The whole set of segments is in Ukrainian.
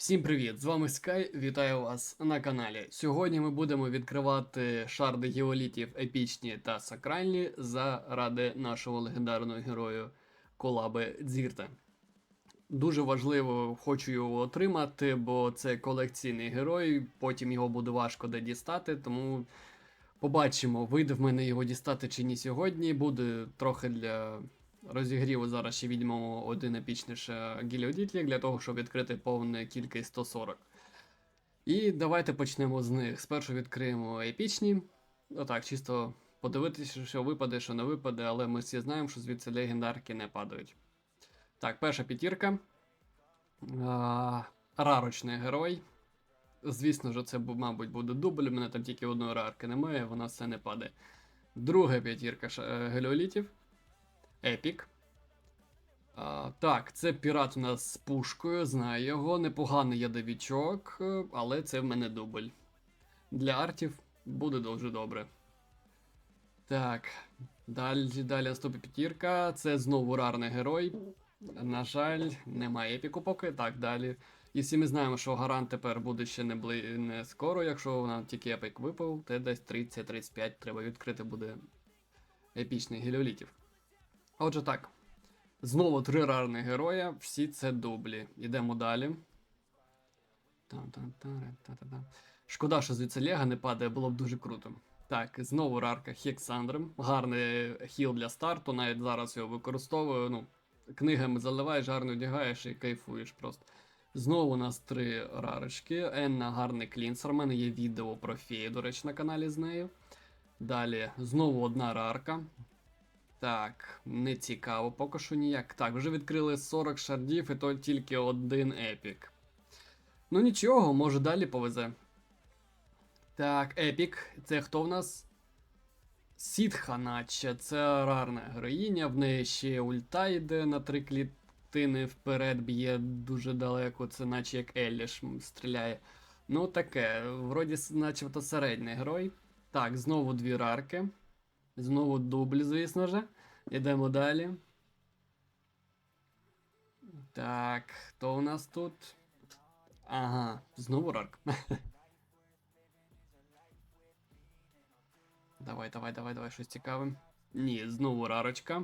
Всім привіт! З вами Sky, вітаю вас на каналі. Сьогодні ми будемо відкривати шарди геолітів епічні та сакральні заради нашого легендарного герою Колаби Дзірта. Дуже важливо, хочу його отримати, бо це колекційний герой, потім його буде важко де дістати, тому побачимо, вийде в мене його дістати чи ні сьогодні. Буде трохи для розігріву. Зараз ще візьмемо один епічний ще для того, щоб відкрити повне кількість 140. І давайте почнемо з них. Спершу відкриємо епічні. Отак, чисто подивитися, що випаде, що не випаде, але ми всі знаємо, що звідси легендарки не падають. Так, перша п'ятірка. Рарочний герой. Звісно ж, це, мабуть, буде дубль. У мене там тільки одної рарки немає, вона все не падає. Друга п'ятірка е, геліолітів. Епік. А, так, це пірат у нас з пушкою, знаю його. Непоганий ядовічок, е, але це в мене дубль. Для артів буде дуже добре. Так, далі, далі наступна п'ятірка. Це знову рарний герой. На жаль, немає епіку поки. Так, далі. І всі ми знаємо, що гарант тепер буде ще не, бли... не скоро, якщо нам тільки епік випав, то десь 30-35 треба відкрити буде епічних геліолітів. Отже так. Знову три рарних героя, всі це дублі. Ідемо далі. Шкода, що звідси Лега не падає, було б дуже круто. Так, знову рарка Хександрем. Гарний хіл для старту, навіть зараз його використовую. Ну, книгами заливаєш, гарно одягаєш і кайфуєш просто. Знову у нас три рарочки. Енна гарний клінсер. У мене є відео про феї, до речі, на каналі з нею. Далі знову одна рарка. Так, не цікаво, поки що ніяк. Так, вже відкрили 40 шардів, і то тільки один епік. Ну нічого, може далі повезе. Так, епік. Це хто в нас? Сітха, наче. Це рарна героїня, в неї ще ульта йде на три клітини вперед, б'є дуже далеко, це наче як Елліш стріляє. Ну таке, вроді начебто середній герой. Так, знову дві рарки. Знову дубль, звісно ж. Ідемо далі. Так, хто у нас тут? Ага, знову рарк. давай, давай, давай, давай, щось цікаве. Ні, знову рарочка.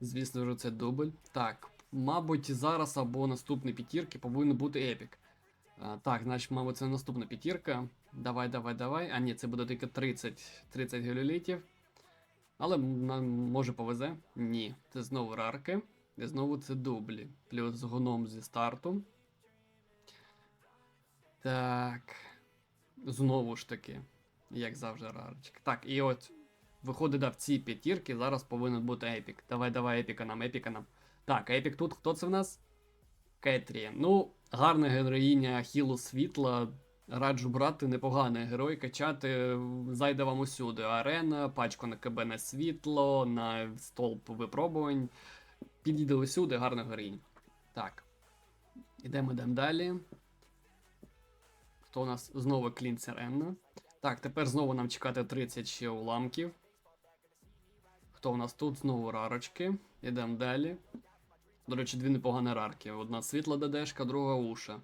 Звісно ж, це дубль. Так, мабуть, зараз або наступні п'ятірки повинен бути епік. А, так, значить, мабуть, це наступна п'ятірка. Давай, давай, давай. А ні, це буде тільки 30, 30 геліолітів. Але нам може повезе? Ні. Це знову рарки. І знову це дублі. Плюс гоном зі старту. Так. Знову ж таки. Як завжди, рарочка. Так, і от. Виходить, да, в ці п'ятірки зараз повинен бути епік. Давай, давай, епіка нам, епіка нам. Так, епік тут хто це в нас? Кетрі. Ну, гарна героїня Хілу Світла. Раджу брати непоганий герой, качати зайде вам усюди. Арена, пачку на КБ на світло, на столб випробувань. Підійде усюди, гарна героїня. Так. Ідемо йдемо далі. Хто у нас знову клінцер Енна? Так, тепер знову нам чекати 30 ще уламків. Хто у нас тут? Знову рарочки. Ідемо далі. До речі, дві непогані рарки. Одна світла ДДшка, друга уша.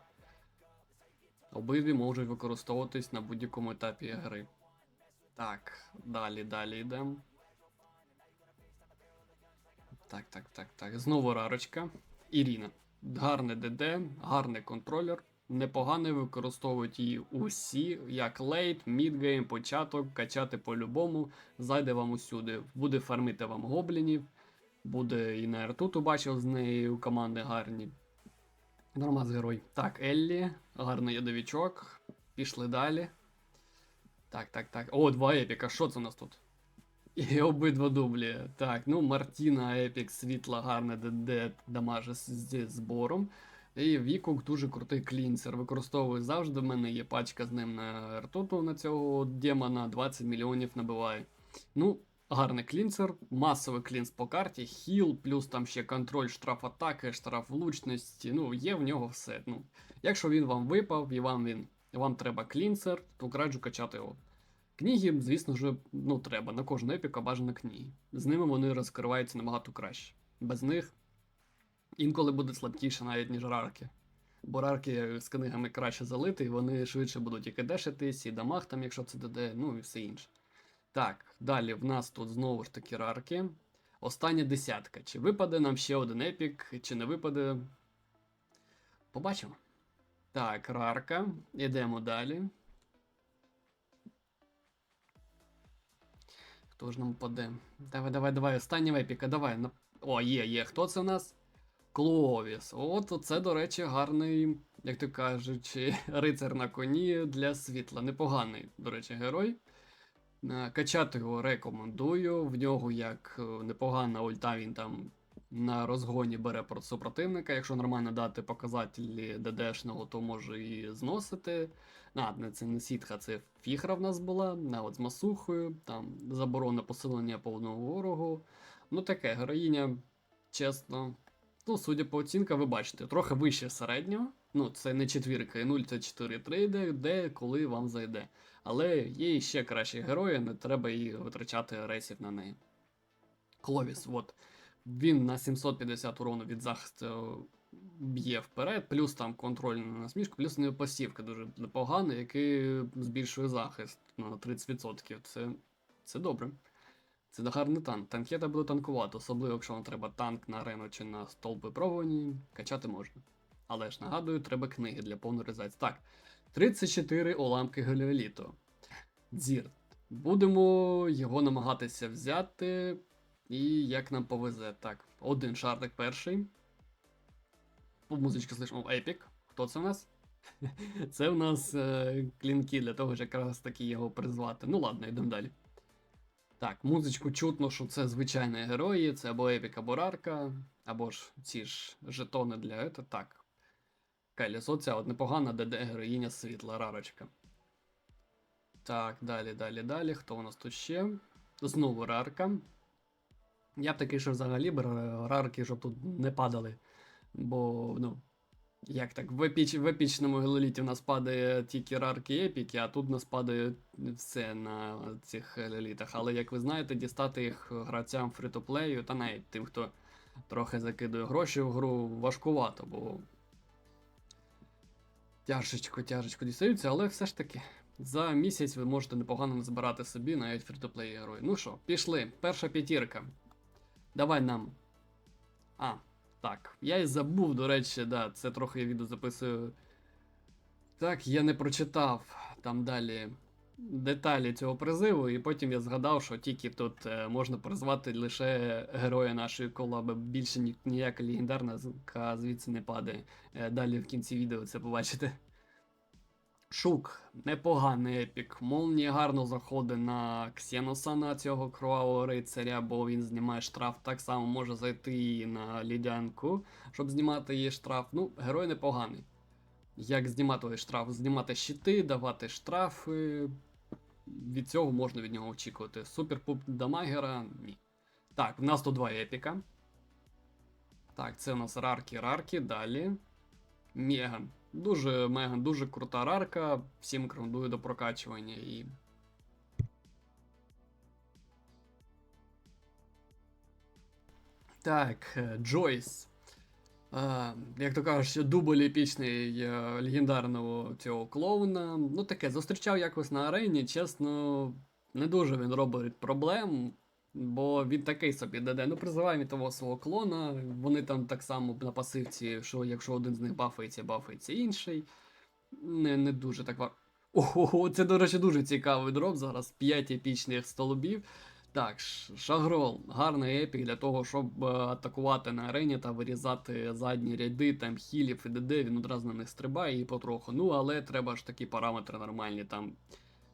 Обидві можуть використовуватись на будь-якому етапі гри. Так, далі, далі йдемо. Так, так, так, так. Знову рарочка. Ірина. Гарне ДД, гарний контролер. Непоганий використовують її усі, як лейт, мідгейм, початок, качати по-любому, зайде вам усюди. Буде фармити вам гоблінів, буде і на Ертуту бачив з нею команди гарні. Нормаз герой. Так, Еллі, гарний ядовічок. Пішли далі. Так, так, так. О, два епіка. Що це у нас тут? І обидва дублі. Так, ну Мартіна Епік, світла, гарне ДД дамаже зі збором. І Вікук дуже крутий клінсер. Використовую завжди. В мене є пачка з ним на ртуту на цього демона 20 мільйонів набиває. Ну, гарний клінсер, масовий клінс по карті, хіл, плюс там ще контроль штраф атаки, штраф влучності. Ну, є в нього все. Ну, якщо він вам випав і вам він вам треба клінсер, то раджу качати його. Книги, звісно ж, ну треба. На кожну епіка бажано книги. З ними вони розкриваються набагато краще. Без них інколи буде слабкіше навіть, ніж рарки. Бо рарки з книгами краще залити, і вони швидше будуть і кидешитись, і дамаг там, якщо це ДД, ну і все інше. Так, далі в нас тут знову ж таки рарки. Остання десятка. Чи випаде нам ще один епік, чи не випаде. Побачимо. Так, рарка. Ідемо далі. Хто ж нам паде? Давай, давай, давай, останнього епіка, давай. О, є, є. Хто це у нас? Кловіс. От це, до речі, гарний, як то кажучи, рицар на коні для світла. Непоганий, до речі, герой. Е, Качати його рекомендую. В нього як е, непогана ульта, він там на розгоні бере проти супротивника. Якщо нормально дати показателі ДДшного, то може і зносити. А, це не сітха, це фіхра в нас була. А от з масухою, там заборона посилення по одному ворогу. Ну таке, героїня, чесно. Ну, судя по оцінкам, ви бачите, трохи вище середнього. Ну, це не четвірка і 0, це 4-3 йде, де коли вам зайде. Але є і ще кращі герої, не треба і витрачати рейсів на неї. Кловіс, от. Він на 750 урону від захисту б'є вперед, плюс там контроль на насмішку, плюс у нього пасівка дуже непогана, який збільшує захист на 30%. Це, це добре. Це гарний танк. Танкета буде танкувати, особливо якщо вам треба танк на арену чи на столб випробуванні, качати можна. Але ж нагадую, треба книги для повної реалізації. Так, 34 уламки Геліоліту. Дзір. Будемо його намагатися взяти. І як нам повезе. Так, один шардик перший. По музичці слышимо епік. Хто це у нас? Це у нас е, клінки для того, щоб якраз таки його призвати. Ну ладно, йдемо далі. Так, музичку чутно, що це звичайні герої, це або епік, або рарка, або ж ці ж жетони для ето. Так. Кайлісо, ця от непогана ДД героїня світла, рарочка. Так, далі, далі, далі. Хто у нас тут ще? Знову рарка. Я б такий, що взагалі б рарки, щоб тут не падали. Бо, ну, як так, в, епіч, в епічному гелоліті в нас падає тільки рарки і епіки, а тут в нас падає все на цих гелолітах. Але як ви знаєте, дістати їх гравцям фрі-то-плею, та навіть тим, хто трохи закидує гроші в гру, важкувато, бо тяжечко, тяжечко дістаються, але все ж таки. За місяць ви можете непогано збирати собі навіть фрі-то-плей герої. Ну що, пішли. Перша п'ятірка. Давай нам. А, так. Я і забув, до речі, да, це трохи я відео записую. Так, я не прочитав там далі деталі цього призиву, і потім я згадав, що тільки тут е, можна призвати лише героя нашої колаби. Більше ні, ніяка легендарна звідси не падає. Е, далі в кінці відео це побачите. Шук, непоганий епік. Молнія гарно заходить на Ксеноса на цього кровавого рицаря, бо він знімає штраф. Так само може зайти і на лідянку, щоб знімати її штраф. Ну, герой непоганий. Як знімати штраф? Знімати щити, давати штрафи. Від цього можна від нього очікувати. Супер пуп дамагера ні. Так, в нас тут два епіка. Так, це у нас рарки, рарки, далі. Меган. Дуже Меган, дуже крута рарка. Всім рекомендую до прокачування і. Так, е, Джойс. Е, як то кажуть, дубль епічний е, легендарного цього клоуна. Ну таке, зустрічав якось на арені, чесно, не дуже він робить проблем. Бо він такий собі ДД. Ну, призиваємо того свого клона. Вони там так само на пасивці, що якщо один з них бафається, бафається інший. Не, не дуже так ва. Ого, це, до речі, дуже цікавий дроп. Зараз 5 епічних столбів. Так, Шагрол, гарний епік для того, щоб е, атакувати на арені та вирізати задні ряди, там хілів і ДД, він одразу на них стрибає і потроху. Ну, але треба ж такі параметри нормальні там.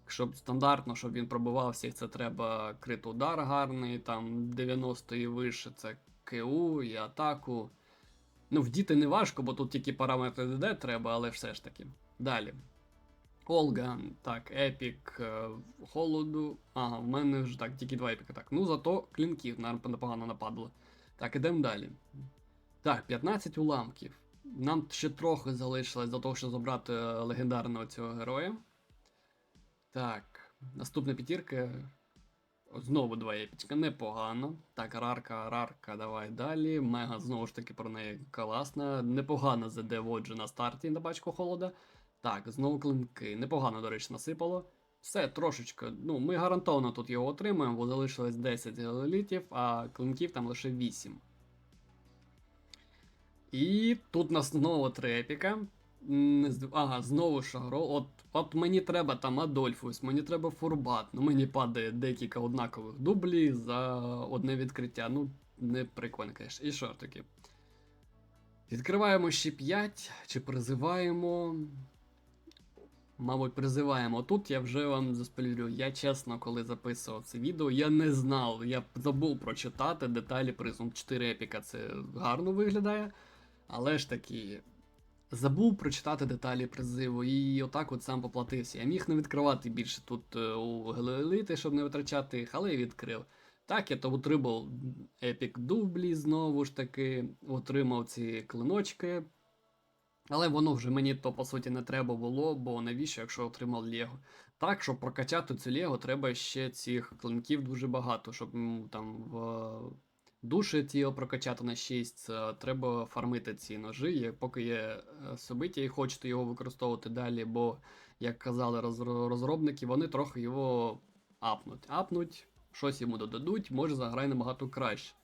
Щоб стандартно, щоб він пробивав всіх, це треба крит удар гарний, там 90 і вище це КУ і атаку. Ну, вдіти не важко, бо тут тільки параметри ДД треба, але все ж таки. Далі. Олга, так, епік, холоду. Ага, в мене вже так, тільки два епіка. Так, ну зато клінків непогано нападало. Так, ідемо далі. Так, 15 уламків. Нам ще трохи залишилось до того, щоб забрати е, легендарного цього героя. Так, наступна п'ятірка. Знову два епічка, непогано. Так, рарка, рарка, давай далі. Мега знову ж таки про неї класна. Непогано ЗД воджу на старті на бачку холода. Так, знову клинки. Непогано, до речі, насипало. Все, трошечки. Ну, ми гарантовано тут його отримаємо, бо залишилось 10 гелолітів, а клинків там лише 8. І тут нас знову три епіка. М, не з- Ага, знову Шагро. От, от мені треба там Адольфус, мені треба Фурбат. Ну мені падає декілька однакових дублів за одне відкриття. Ну, не прикольно, конечно. І що таки? Відкриваємо ще 5, чи призиваємо. Мабуть, призиваємо. Тут я вже вам заспойлерю. Я чесно, коли записував це відео, я не знав. Я забув прочитати деталі призму 4 епіка. Це гарно виглядає. Але ж таки, забув прочитати деталі призиву, і отак от сам поплатився. Я міг не відкривати більше тут е, у Геліоліти, щоб не витрачати їх, але я відкрив. Так, я то отримав епік дублі знову ж таки, отримав ці клиночки. Але воно вже мені то по суті не треба було, бо навіщо, якщо отримав Лего? Так, щоб прокачати цю Лего, треба ще цих клинків дуже багато, щоб там в душі ті прокачати на 6, треба фармити ці ножи. Поки є е, собиття і хочете його використовувати далі, бо, як казали розробники, вони трохи його апнуть. Апнуть, щось йому додадуть, може заграє набагато краще.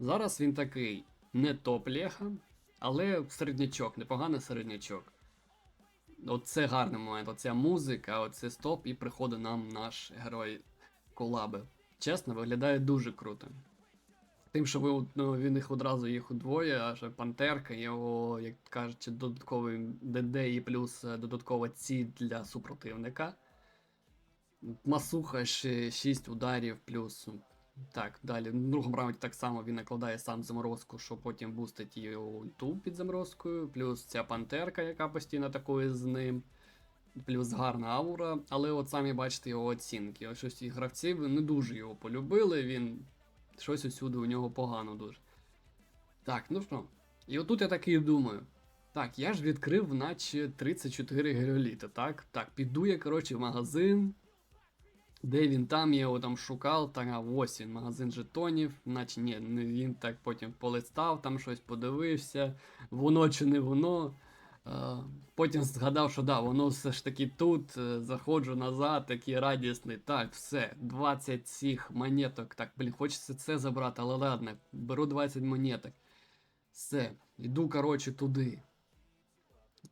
Зараз він такий не топ Леха, але середнячок, непоганий середнячок. Оце гарний момент, оця музика, оце стоп, і приходить нам наш герой колаби. Чесно, виглядає дуже круто. Тим, що ви, ну, він їх одразу їх удвоє, аж пантерка, його, як кажуть, додатковий ДД і плюс е, додаткова ціль для супротивника. Масуха ще 6 ударів, плюс. Так, далі. В другому раунді так само він накладає сам заморозку, що потім бустить її ульту під заморозкою, плюс ця пантерка, яка постійно атакує з ним. Плюс гарна аура, але от самі бачите його оцінки. Ось щось гравці не дуже його полюбили, він щось усюди у нього погано дуже. Так, ну що. І отут я такий думаю. Так, я ж відкрив, наче 34 геоліти, так? Так, піду я, коротше, в магазин. Де він там, я його там шукав, так, ось він, магазин жетонів, наче ні, він так потім полистав, там щось подивився, воно чи не воно. Потім згадав, що да, воно все ж таки тут. е, Заходжу назад, такий радісний. Так, все, 20 цих монеток. Так, блін, хочеться це забрати, але ладно, беру 20 монеток. Все, йду, коротше, туди.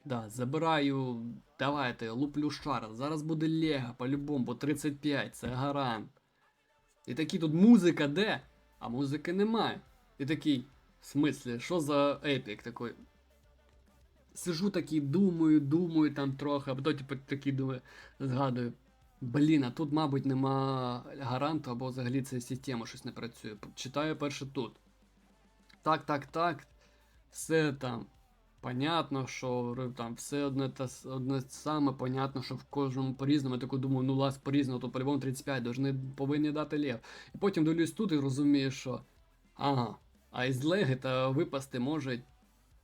Да, забираю. Давайте, луплю шар. Зараз буде Лего, по-любому, бо 35, це гарант. І такий тут музика де? А музики немає. І такий, в смислі, що за епік такий? Сижу такий, думаю, думаю там трохи, а потім типу, такий думаю, згадую. Блін, а тут, мабуть, нема гаранту, або взагалі ця система щось не працює. Читаю перше тут. Так, так, так. Все там. Понятно, що там все одне с- одне саме, понятно, що в кожному по-різному. Я таку думаю, ну лас по-різному, то по-любому 35, должны, повинні дати лев. І потім дивлюсь тут і розумію, що. Ага, а із леги та випасти може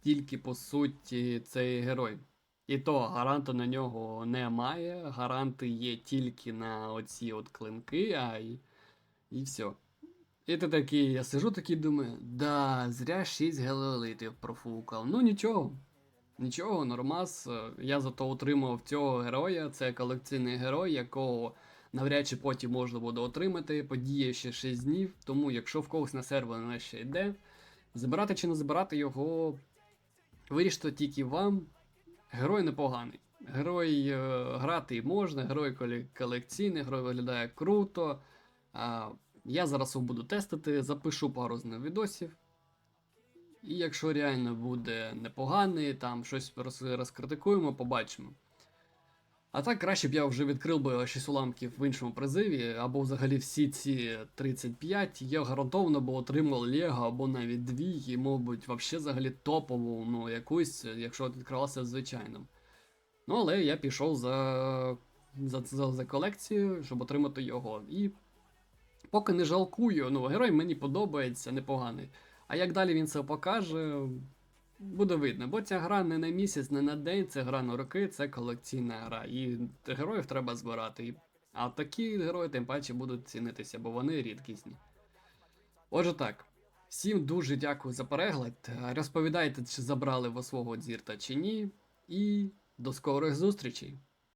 тільки по суті цей герой. І то гаранту на нього немає. Гаранти є тільки на оці от клинки, а й. І все. І ти такий, я сижу такий думаю, да, зря 6 геліолитів профукав. Ну нічого. Нічого, нормас. Я зато отримав цього героя. Це колекційний герой, якого навряд чи потім можна буде отримати. Подіє ще 6 днів. Тому, якщо в когось на сервер вона ще йде, забирати чи не забирати його, вирішити тільки вам. Герой непоганий. Герой е, грати можна, герой колекційний, герой виглядає круто. А, я зараз його буду тестити, запишу пару з ним відосів. І якщо реально буде непоганий, там щось роз- розкритикуємо, побачимо. А так краще б я вже відкрив би 6 уламків в іншому призиві, або взагалі всі ці 35, я гарантовано б отримав Лего або навіть дві, і, мабуть, взагалі топову, ну, якусь, якщо відкривалася звичайним. Ну, але я пішов за, за, за, за колекцією, щоб отримати його. І поки не жалкую. Ну, герой мені подобається, непоганий. А як далі він це покаже, буде видно. Бо ця гра не на місяць, не на день, це гра на роки, це колекційна гра. І героїв треба збирати. А такі герої, тим паче, будуть цінитися, бо вони рідкісні. Отже так. Всім дуже дякую за перегляд. Розповідайте, чи забрали ви свого дзірта чи ні. І до скорих зустрічей!